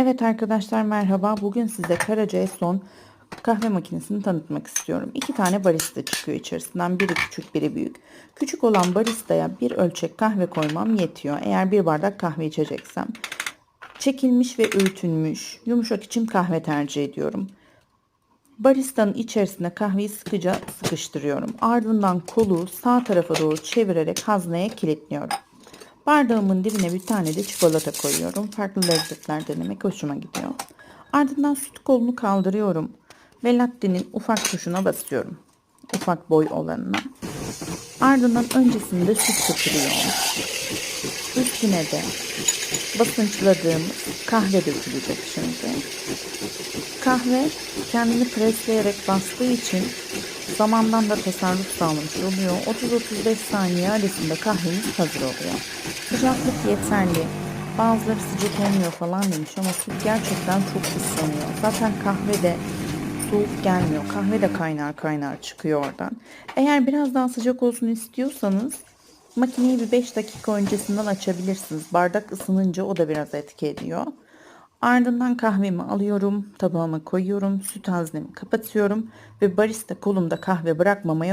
Evet arkadaşlar merhaba. Bugün size Karaca Son kahve makinesini tanıtmak istiyorum. İki tane barista çıkıyor içerisinden. Biri küçük biri büyük. Küçük olan baristaya bir ölçek kahve koymam yetiyor. Eğer bir bardak kahve içeceksem. Çekilmiş ve öğütülmüş yumuşak içim kahve tercih ediyorum. Baristanın içerisine kahveyi sıkıca sıkıştırıyorum. Ardından kolu sağ tarafa doğru çevirerek hazneye kilitliyorum. Bardağımın dibine bir tane de çikolata koyuyorum. Farklı lezzetler denemek hoşuma gidiyor. Ardından süt kolunu kaldırıyorum ve latte'nin ufak tuşuna basıyorum. Ufak boy olanına. Ardından öncesinde süt sıkılıyor. Üstüne de basınçladığımız kahve dökülecek şimdi. Kahve kendini presleyerek bastığı için zamandan da tasarruf sağlamış oluyor. 30-35 saniye arasında kahvemiz hazır oluyor. Sıcaklık yeterli. Bazıları sıcak olmuyor falan demiş ama süt gerçekten çok ıslanıyor. Zaten kahve de soğuk gelmiyor. Kahve de kaynar kaynar çıkıyor oradan. Eğer biraz daha sıcak olsun istiyorsanız makineyi bir 5 dakika öncesinden açabilirsiniz. Bardak ısınınca o da biraz etki ediyor. Ardından kahvemi alıyorum, tabağıma koyuyorum, süt haznemi kapatıyorum ve barista kolumda kahve bırakmamaya